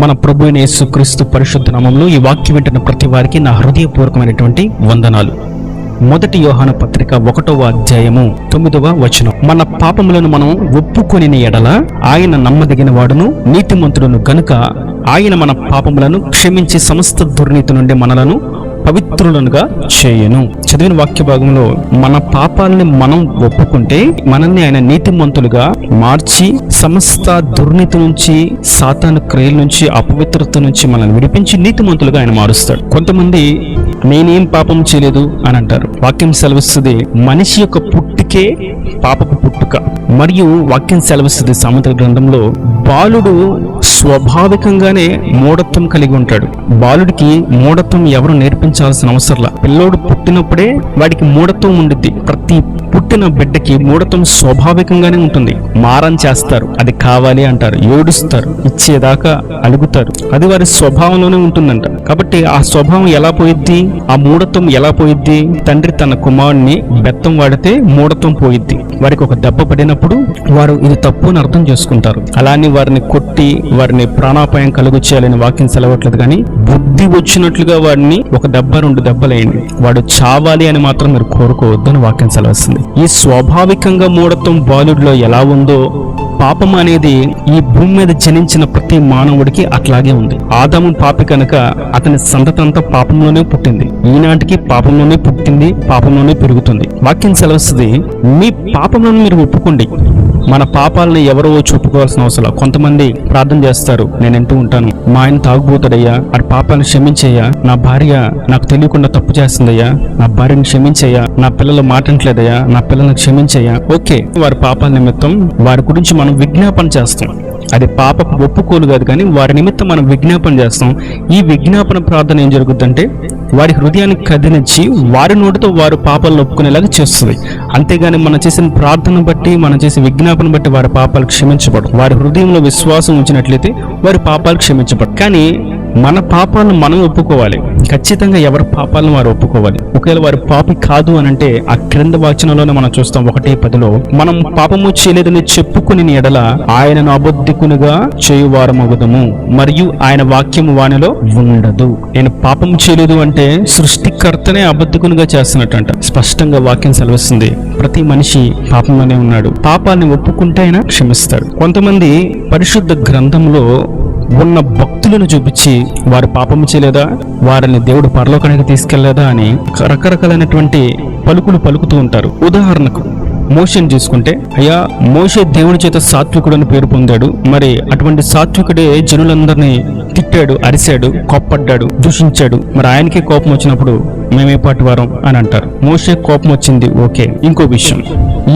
మన ప్రభు అయిన యేసుక్రీస్తు పరిశుద్ధ నామంలో ఈ వాక్యం వింటున్న ప్రతి వారికి నా హృదయపూర్వకమైనటువంటి వందనాలు. మొదటి యోహాన పత్రిక ఒకటవ అధ్యాయము తొమ్మిదవ వచనం. మన పాపములను మనం ఒప్పుకొని ఎడల ఆయన నమ్మదగిన వాడును నీతిమంతుడును గనుక ఆయన మన పాపములను క్షమించి సమస్త దుర్నీతి నుండి మనలను పవిత్రులనుగా చేయను. చదివిన వాక్య భాగంలో మన పాపాలని మనం ఒప్పుకుంటే మనల్ని ఆయన నీతిమంతులుగా మార్చి సమస్త దుర్నీతి నుంచి సాతాను క్రియల నుంచి అపవిత్రత నుంచి మనల్ని విడిపించి నీతిమంతులుగా ఆయన మారుస్తాడు. కొంతమంది నేనేం పాపం చేయలేదు అని అంటారు. వాక్యం సెలవిస్తుంది మనిషి యొక్క పుట్టు పుట్టుకే పాపపు పుట్టుక. మరియు వాక్యం సెలవిస్తుంది సామెత గ్రంథంలో బాలుడు స్వాభావికంగానే మూఢత్వం కలిగి ఉంటాడు. బాలుడికి మూఢత్వం ఎవరు నేర్పించాల్సిన అవసరంలా? పిల్లోడు పుట్టినప్పుడే వాడికి మూఢత్వం ఉండిద్ది. ప్రతి పుట్టిన బిడ్డకి మూఢత్వం స్వాభావికంగానే ఉంటుంది. మారం చేస్తారు అది కావాలి అంటారు ఏడుస్తారు ఇచ్చేదాకా అలుగుతారు. అది వారి స్వభావంలోనే ఉంటుందంట. కాబట్టి ఆ స్వభావం ఎలా పోయిద్ది? ఆ మూఢత్వం ఎలా పోయిద్ది? తండ్రి తన కుమారుణ్ణి బెత్తం వాడితే మూఢత్వం పోయిద్ది. వారికి ఒక దెబ్బ పడినప్పుడు వారు ఇది తప్పు అని అర్థం చేసుకుంటారు. అలానే వారిని కొట్టి వారిని ప్రాణాపాయం కలుగు చేయాలని వాక్యం సెలవట్లేదు కానీ బుద్ధి వచ్చినట్లుగా వాడిని ఒక దెబ్బ రెండు దెబ్బలేయండి వాడు చావాలి అని మాత్రం మీరు కోరుకోవద్దు అని వాక్యం సెలవుస్తుంది. ఈ స్వాభావికంగా మూఢత్వం బాలుడిలో ఎలా ఉందో పాపం అనేది ఈ భూమి మీద జనించిన ప్రతి మానవుడికి అట్లాగే ఉంది. ఆదాము పాపి కనుక అతని సంతతంతా పాపంలోనే పుట్టింది. ఈనాటికి పాపంలోనే పుట్టింది పాపంలోనే పెరుగుతుంది. వాక్యం సెలవుస్తుంది మీ పాపంలో మీరు ఒప్పుకోండి. మన పాపాలని ఎవరో చూపుకోవాల్సిన అవసరం కొంతమంది ప్రార్థన చేస్తారు నేను ఎంటూ ఉంటాను. మా ఆయన తాగుబోతాడయ్యా. అది పాపాలను క్షమించయ్యా. నా భార్య నాకు తెలియకుండా తప్పు చేస్తుందయ్యా. నా భార్యను క్షమించయ్యా. నా పిల్లలు మాట్లాడలేదయ్యా నా పిల్లల్ని క్షమించయ్యా. ఓకే వారి పాపాల నిమిత్తం వారి గురించి మనం విజ్ఞాపన చేస్తాం. అది పాప ఒప్పుకోలు కాదు కానీ వారి నిమిత్తం మనం విజ్ఞాపన చేస్తాం. ఈ విజ్ఞాపన ప్రార్థన ఏం జరుగుతుందంటే వారి హృదయాన్ని కదిలించి వారి నోటితో వారు పాపాలను ఒప్పుకునేలాగా చేస్తుంది. అంతేగాని మనం చేసిన ప్రార్థన బట్టి మనం చేసే విజ్ఞాపన బట్టి వారి పాపాలు క్షమించబడు వారి హృదయంలో విశ్వాసం ఉంచినట్లయితే వారి పాపాలు క్షమించబడు కానీ మన పాపాలను మనం ఒప్పుకోవాలి. ఖచ్చితంగా ఎవరి పాపాలను వారు ఒప్పుకోవాలి. ఒకవేళ వారి పాపి కాదు అని అంటే ఆ క్రింద వాచనంలోనే మనం చూస్తాం ఒకటే పదిలో మనం పాపము చేయలేదని చెప్పుకుని ఎడల ఆయనను అబద్ధికునిగా చేయువారమగుదము మరియు ఆయన వాక్యము వానిలో ఉండదు. నేను పాపం చేయలేదు అంటే సృష్టికర్తనే అబద్ధికునిగా చేస్తున్నట్టంట. స్పష్టంగా వాక్యం సెలవిస్తుంది. ప్రతి మనిషి పాపంలోనే ఉన్నాడు. పాపాన్ని ఒప్పుకుంటే ఆయన క్షమిస్తాడు. కొంతమంది పరిశుద్ధ గ్రంథంలో ఉన్న భక్తులను చూపించి వారు పాపము చేయలేదా? వారిని దేవుడు పరలోకానికి తీసుకెళ్ళేదా అని రకరకాలైనటువంటి పలుకులు పలుకుతూ ఉంటారు. ఉదాహరణకు మోషన్ చూసుకుంటే అయ్యా మోషే దేవుని చేత సాత్వికుడు అని పేరు పొందాడు. మరి అటువంటి సాత్వికుడే జనులందరినీ తిట్టాడు అరిశాడు కోప్పడ్డాడు దూషించాడు. మరి ఆయనకే కోపం వచ్చినప్పుడు మేమే పాటి వారం అని అంటారు. మోషే కోపం వచ్చింది. ఓకే. ఇంకో విషయం.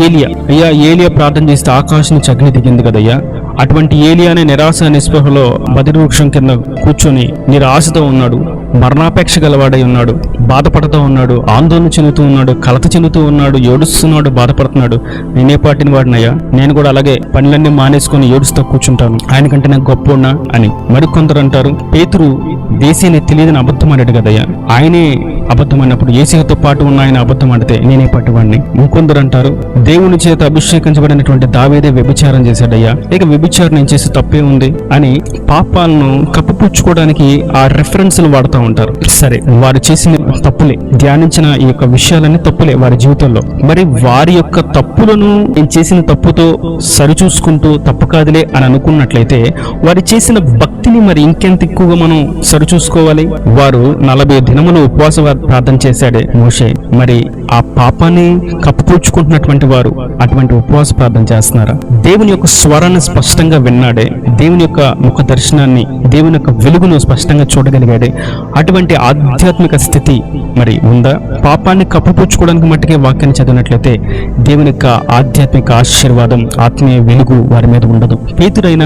ఏలియా. అయ్యా ఏలియా ప్రార్థన చేస్తే ఆకాశం చగ్ని దిగింది కదయ్యా. అటువంటి ఏలియానే నిరాశ నిస్పృహలో బదిరి వృక్షం కింద కూర్చొని నిరాశతో ఉన్నాడు. మరణాపేక్ష గలవాడై ఉన్నాడు. బాధపడుతూ ఉన్నాడు. ఆందోళన చెందుతూ ఉన్నాడు. కలత చెందుతూ ఉన్నాడు. ఏడుస్తున్నాడు. బాధపడుతున్నాడు. నేనే పాటిన వాడినయ్యా. నేను కూడా అలాగే పనులన్నీ మానేసుకొని ఏడుస్తూ కూర్చుంటాను. ఆయనకంటే నాకు గొప్ప అని మరికొందరు అంటారు. పేతురు దేశీయని తెలియదని అబద్ధం అన్నాడు కదయ్యా. ఆయనే అబద్ధం అన్నప్పుడు ఏసీతో పాటు ఉన్న ఆయన అబద్ధం ఆడితే నేనే పట్టువాడిని ఇంకొందరు అంటారు. దేవుని చేత అభిషేకించబడినటువంటి దావేదే వ్యభిచారం చేశాడయ్యా. ఇక వ్యభిచారం నేను చేసి తప్పే ఉంది అని పాపాలను కప్పిపుచ్చుకోవడానికి ఆ రెఫరెన్స్లు వాడతాం ఉంటారు. సరే వారు చేసిన తప్పులే. ధ్యానించిన ఈ యొక్క విషయాలన్నీ తప్పులే వారి జీవితంలో. మరి వారి యొక్క తప్పులను నేను చేసిన తప్పుతో సరిచూసుకుంటూ తప్పు కాదులే అని అనుకున్నట్లయితే వారు చేసిన భక్తిని మరి ఇంకెంత ఎక్కువగా మనం సరిచూసుకోవాలి? వారు నలభై దినములు ఉపవాస ప్రార్థన చేశాడే మోషే. మరి ఆ పాపాన్ని కప్పుపూడ్చుకుంటున్నటువంటి వారు అటువంటి ఉపవాస ప్రార్థన చేస్తున్నారా? దేవుని యొక్క స్వరాన్ని స్పష్టంగా విన్నాడే. దేవుని యొక్క ముఖ దర్శనాన్ని దేవుని యొక్క వెలుగును స్పష్టంగా చూడగలిగాడే. అటువంటి ఆధ్యాత్మిక స్థితి మరి ఉందా? పాపాన్ని కప్పుపుచ్చుకోవడానికి మట్టుకే వాక్యాన్ని చదివినట్లయితే దేవుని యొక్క ఆధ్యాత్మిక ఆశీర్వాదం ఆత్మీయ వెలుగు వారి మీద ఉండదు. పేతుడైన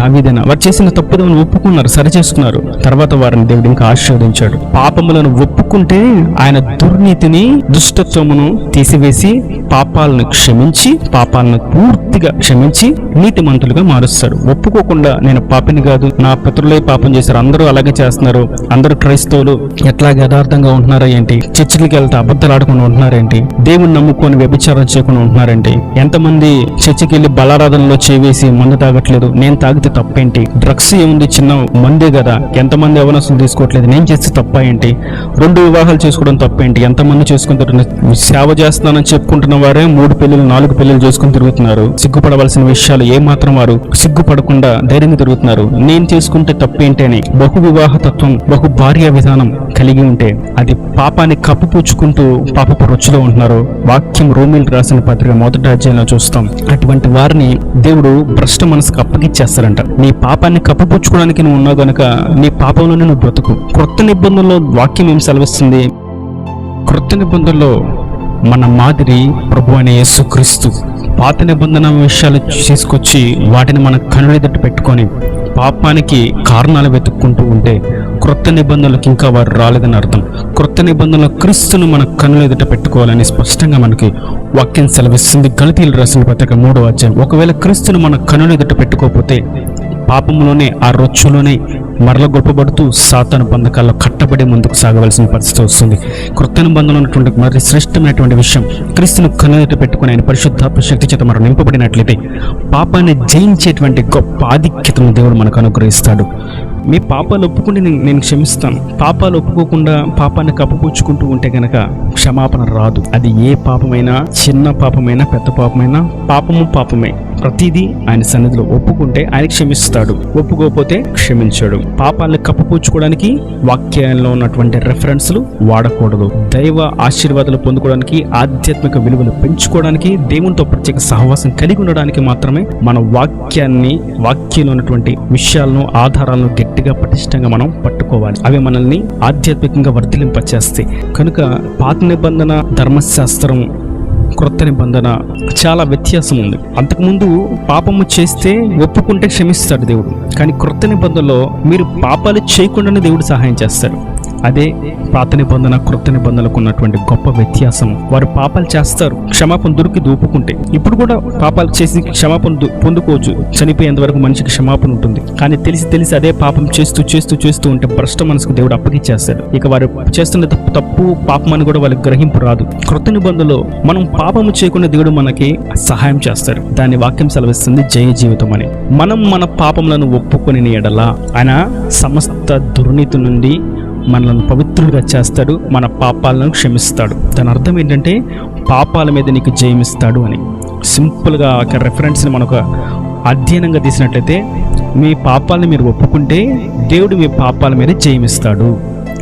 దావీదైనా వారు చేసిన తప్పుదలను ఒప్పుకున్నారు సరిచేసుకున్నారు. తర్వాత వారిని దేవుడు ఇంకా ఆశీర్వదించాడు. పాపములను ఒప్పుకుంటే ఆయన దుర్నీతిని దుష్టత్వమును తీసివేసి పాపాలను క్షమించి పాపాలను పూర్తిగా క్షమించి నీతి మంతులుగా మారుస్తాడు. ఒప్పుకోకుండా నేను పాపిని కాదు నా పితరులే పాపం చేశారు అందరూ అలాగే చేస్తున్నారు. అందరూ క్రైస్తవులు ఎట్లా యథార్థంగా ఉంటున్నారా ఏంటి? చర్చిలకి వెళ్తే అబద్ధాలు ఆడుకుని ఉంటున్నారేంటి దేవుని నమ్ముకొని వ్యభిచారం చేయకుండా ఉంటున్నారేంటి ఎంతమంది చర్చికి వెళ్ళి బలారాధనలో చేవేసి మందు తాగట్లేదు నేను తాగితే తప్పేంటి? డ్రగ్స్ ఏముంది? చిన్న మందే కదా. ఎంతమంది అవనసులు తీసుకోవట్లేదు? నేను చేస్తే తప్ప ఏంటి? రెండు వివాహాలు చేసుకోవడం తప్పేంటి? ఎంతమంది చేసుకుని చేసుకుంటారు సేవ చేస్తున్నానని చెప్పుకుంటున్న వారే మూడు పెళ్ళిలు నాలుగు పెళ్ళిలు చేసుకుని తిరుగుతున్నారు. సిగ్గుపడవలసిన విషయాలు ఏ మాత్రం వారు సిగ్గుపడకుండా ధైర్యంగా తిరుగుతున్నారు. నేను చేసుకుంటే తప్పేంటి అని బహు వివాహ తత్వం బహు భార్య విధానం కలిగి ఉంటే అది పాపాన్ని కప్పుపుచ్చుకుంటూ పాపపు రుచిలో ఉంటున్నారు. వాక్యం రోమిల్ రాసిన పత్రిక మొదటి అధ్యాయంలో చూస్తాం. అటువంటి వారిని దేవుడు భ్రష్ట మనసుకు అప్పగిచ్చేస్తారంట నీ పాపాన్ని కప్పపుచ్చుకోవడానికి నువ్వు ఉన్నావు గనుక నీ పాపంలోనే నువ్వు బ్రతుకు. క్రొత్త నిబంధనలో వాక్యం ఏం సెలవిస్తుంది? క్రొత్త నిబంధనలో మన మాదిరి ప్రభు అనే యేసుక్రీస్తు పాత నిబంధన విషయాలు తీసుకొచ్చి వాటిని మన కనులెదుట పెట్టుకొని పాపానికి కారణాలు వెతుక్కుంటూ ఉంటే క్రొత్త నిబంధనలకు ఇంకా వారు రాలేదని అర్థం. క్రొత్త నిబంధనల క్రీస్తును మన కనులెదుట పెట్టుకోవాలని స్పష్టంగా మనకి వాక్యం సెలవిస్తుంది. గణితీయులు రాసిన పత్రిక మూడో అధ్యాయం. ఒకవేళ క్రీస్తును మన కనులెదుట పెట్టుకోకపోతే పాపంలోనే ఆ రొచ్చులోనే మరల గొప్పబడుతూ సాతాను బంధకాల్లో కట్టబడి ముందుకు సాగవలసిన పరిస్థితి వస్తుంది. కృత నిబంధనలో ఉన్నటువంటి మరి శ్రేష్టమైనటువంటి విషయం క్రీస్తును కనుగొని పెట్టుకుని ఆయన పరిశుద్ధాత్మ శక్తి చేత మనం నింపబడినట్లయితే పాపాన్ని జయించేటువంటి గొప్ప ఆధిక్యతను దేవుడు మనకు అనుగ్రహిస్తాడు. మీ పాపాలు ఒప్పుకుంటే నేను నేను క్షమిస్తాను. పాపాలు ఒప్పుకోకుండా పాపాన్ని కప్పుపుచ్చుకుంటూ ఉంటే గనక క్షమాపణ రాదు. అది ఏ పాపమైనా చిన్న పాపమైనా పెద్ద పాపమైనా పాపము పాపమే. ప్రతిదీ ఆయన సన్నిధిలో ఒప్పుకుంటే ఆయన క్షమిస్తాడు. ఒప్పుకోకపోతే క్షమించాడు. పాపాలను కప్పుపుచ్చుకోవడానికి వాక్యాల్లో ఉన్నటువంటి రెఫరెన్స్లు వాడకూడదు. దైవ ఆశీర్వాదాలు పొందుకోవడానికి ఆధ్యాత్మిక విలువలు పెంచుకోవడానికి దేవునితో ప్రత్యేక సహవాసం కలిగి ఉండడానికి మాత్రమే మన వాక్యాన్ని వాక్యంలో ఉన్నటువంటి విషయాలను ఆధారాలను గట్టిగా పటిష్టంగా మనం పట్టుకోవాలి. అవి మనల్ని ఆధ్యాత్మికంగా వర్ధిలింపచేస్తాయి కనుక పాత నిబంధన ధర్మశాస్త్రం క్రొత్త నిబంధన చాలా వ్యత్యాసం ఉంది. అంతకుముందు పాపము చేస్తే ఒప్పుకుంటే క్షమిస్తాడు దేవుడు. కానీ క్రొత్త నిబంధనలో మీరు పాపాలు చేయకుండానే దేవుడు సహాయం చేస్తాడు. అదే పాత నిబంధన కృత నిబంధనలకు ఉన్నటువంటి గొప్ప వ్యత్యాసం. వారు పాపాలు చేస్తారు క్షమాపణ దొరికి దూపుకుంటే. ఇప్పుడు కూడా పాపాలు చేసి క్షమాపణ పొందుకోవచ్చు. చనిపోయేంత వరకు మనిషికి క్షమాపణ ఉంటుంది. కానీ తెలిసి తెలిసి అదే పాపం చేస్తూ చేస్తూ చేస్తూ ఉంటే భ్రష్ట మనసుకు దేవుడు అప్పగిచ్చేస్తాడు ఇక వారు చేస్తున్న తప్పు తప్పు పాపం అని కూడా వాళ్ళకి గ్రహింపు రాదు. కృత నిబంధనలో మనం పాపము చేయకుండా దేవుడు మనకి సహాయం చేస్తాడు. దాని వాక్యం సెలవిస్తుంది జయ జీవితం అని. మనం మన పాపములను ఒప్పుకొని ఎడలా ఆయన సమస్త దుర్నీతి నుండి మనల్ని పవిత్రులుగా చేస్తాడు మన పాపాలను క్షమిస్తాడు. దాని అర్థం ఏంటంటే పాపాల మీద నీకు జయమిస్తాడు అని. సింపుల్గా ఒక రెఫరెన్స్ని మనకు అధ్యయనంగా తీసినట్లయితే మీ పాపాలను మీరు ఒప్పుకుంటే దేవుడు మీ పాపాల మీద జయమిస్తాడు.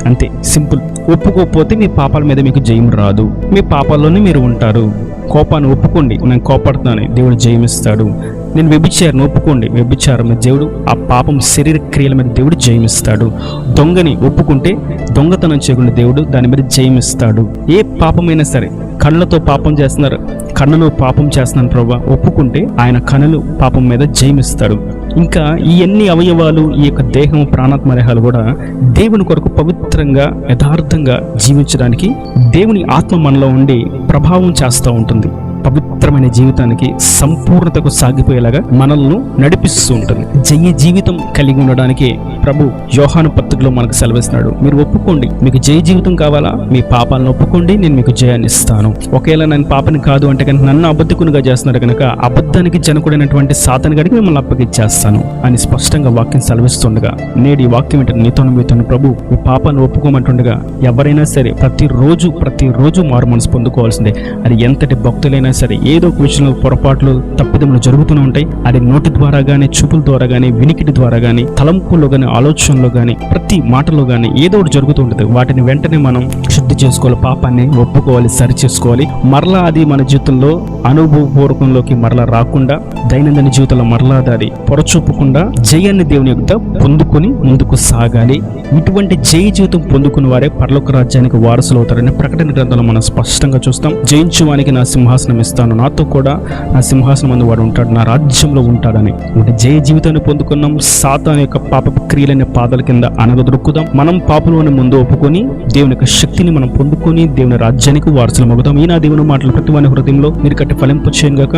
అంతే సింపుల్ ఒప్పుకోకపోతే మీ పాపాల మీద మీకు జయం రాదు. మీ పాపాల్లోనే మీరు ఉంటారు. కోపాన్ని ఒప్పుకోండి. నేను కోపడుతున్నాను దేవుడు జయమిస్తాడు. నేను వ్యభిచారిని ఒప్పుకోండి. వ్యభిచారం మీద దేవుడు ఆ పాపం శరీర క్రియల మీద దేవుడు జయమిస్తాడు. దొంగని ఒప్పుకుంటే దొంగతనం చేయకుండా దేవుడు దాని మీద జయమిస్తాడు. ఏ పాపమైనా సరే కళ్ళతో పాపం చేస్తున్నారు. కన్నులో పాపం చేస్తున్నాను ప్రభా. ఒప్పుకుంటే ఆయన కనులు పాపం మీద జయమిస్తాడు. ఇంకా ఈ అన్ని అవయవాలు ఈ యొక్క దేహం ప్రాణాత్మ దేహాలు కూడా దేవుని కొరకు పవిత్రంగా యథార్థంగా జీవించడానికి దేవుని ఆత్మ మనలో ఉండి ప్రభావం చేస్తూ ఉంటుంది. పవిత్రమైన జీవితానికి సంపూర్ణతకు సాగిపోయేలాగా మనల్ని నడిపిస్తూ ఉంటుంది. జయ జీవితం కలిగి ఉండడానికి ప్రభు యోహాను పత్రికలో మనకు సెలవిస్తున్నాడు. మీరు ఒప్పుకోండి మీకు జయ జీవితం కావాలా? మీ పాపాలను ఒప్పుకోండి నేను మీకు జయాన్ని ఇస్తాను ఒకవేళ నేను పాపని కాదు అంటే కనుక నన్ను అబద్ధకునిగా చేస్తున్నాడు కనుక అబద్ధానికి జనకుడైనటువంటి సాధన గడికి మిమ్మల్ని అప్పగిచ్చేస్తాను అని స్పష్టంగా వాక్యం సెలవిస్తుండగా నేడు ఈ వాక్యం ఏంటంటే నీతోను మీతోను ప్రభు మీ పాపాన్ని ఒప్పుకోమంటుండగా ఎవరైనా సరే ప్రతిరోజు ప్రతిరోజు మారు మనసు పొందుకోవాల్సిందే. అది ఎంతటి భక్తులైనా సరే ఏదో ఒక విషయంలో పొరపాట్లు తప్పిదములు జరుగుతూనే ఉంటాయి. అది నోటి ద్వారా కానీ చూపుల ద్వారా కానీ వినికిడి ద్వారా కానీ తలంపుల్లో కానీ ఆలోచనలో కానీ ప్రతి మాటలో కానీ ఏదో ఒకటి జరుగుతూ ఉంటుంది. వాటిని వెంటనే మనం శుద్ధి చేసుకోవాలి పాపాన్ని ఒప్పుకోవాలి సరి చేసుకోవాలి. మరలా అది మన జీవితంలో అనుభవపూర్వకంలోకి మరలా రాకుండా దైనందిన జీవితంలో మరలా అది పొరచూపకుండా జయాన్ని దేవుని యొక్క పొందుకొని ముందుకు సాగాలి. ఇటువంటి జయ జీవితం పొందుకున్న వారే పర్లోక రాజ్యానికి వారసులు అవుతారని ప్రకటన గ్రంథంలో మనం స్పష్టంగా చూస్తాం. జయించువానికి నా సింహాసనం ఇస్తాను. నాతో కూడా నా సింహాసనం అందు వాడు ఉంటాడు. నా రాజ్యంలో ఉంటాడని. అంటే జయ జీవితాన్ని పొందుకున్నాం. సాతాన్ యొక్క పాప క్రియలైన పాదాల కింద అనగదొరుకుదాం మనం పాపలోని ముందు ఒప్పుకొని దేవుని యొక్క శక్తిని మనం పొందుకొని దేవుని రాజ్యానికి వారసులు మగుతాం ఈ నా దేవుని మాటలు ప్రతి వారి హృదయంలో మీరు కట్టి ఫలింపు చేయను గాక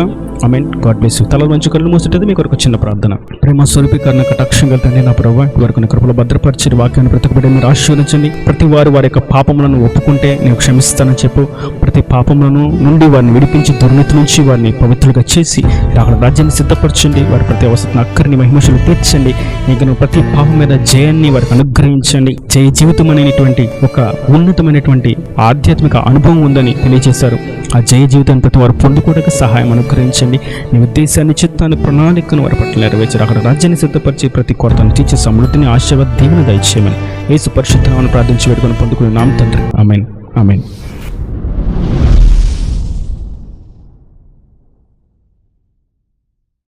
గాడ్ బ్లెస్ యూ తల మంచి కళ్ళు మూసేటది మీకు ఒక చిన్న ప్రార్థన. ప్రేమ స్వరూపీకరణ కటాక్షం తండ్రి నా ప్రభావ వరకు కృపలు భద్రపరిచి వాక్యాన్ని బ్రతకబడి మీరు ఆశీర్వదించండి. ప్రతి వారు వారి యొక్క పాపములను ఒప్పుకుంటే నేను క్షమిస్తానని చెప్పు. ప్రతి పాపములను నుండి వారిని విడిపించి దుర్నీతి నుంచి వారిని పవిత్రులుగా చేసి అక్కడ రాజ్యాన్ని సిద్ధపరచండి. వారి ప్రతి అవసరం అక్కరిని మహిమషులు తీర్చండి. ఇంకా ప్రతి పాపం మీద జయాన్ని వారికి అనుగ్రహించండి. జయ జీవితం అనేటువంటి ఒక ఉన్నతమైనటువంటి ఆధ్యాత్మిక అనుభవం ఉందని తెలియజేశారు. ఆ జయ జీవితాన్ని ప్రతి వారు పొందుకోవడానికి సహాయం అనుగ్రహించండి. నీ ఉద్దేశాన్ని చిత్తాన్ని ప్రణాళికను వారి పట్ల నెరవేర్చారు అక్కడ రాజ్యాన్ని సిద్ధపరిచి ప్రతి కొరతను తీర్చే సమృద్ధిని ఆశీర్వాద దీవెన దయచేయమని యేసు పరిశుద్ధమని ప్రార్థించి వేడుకొని పొందుకుని నామ తండ్రి. ఆమెన్. ఆమెన్.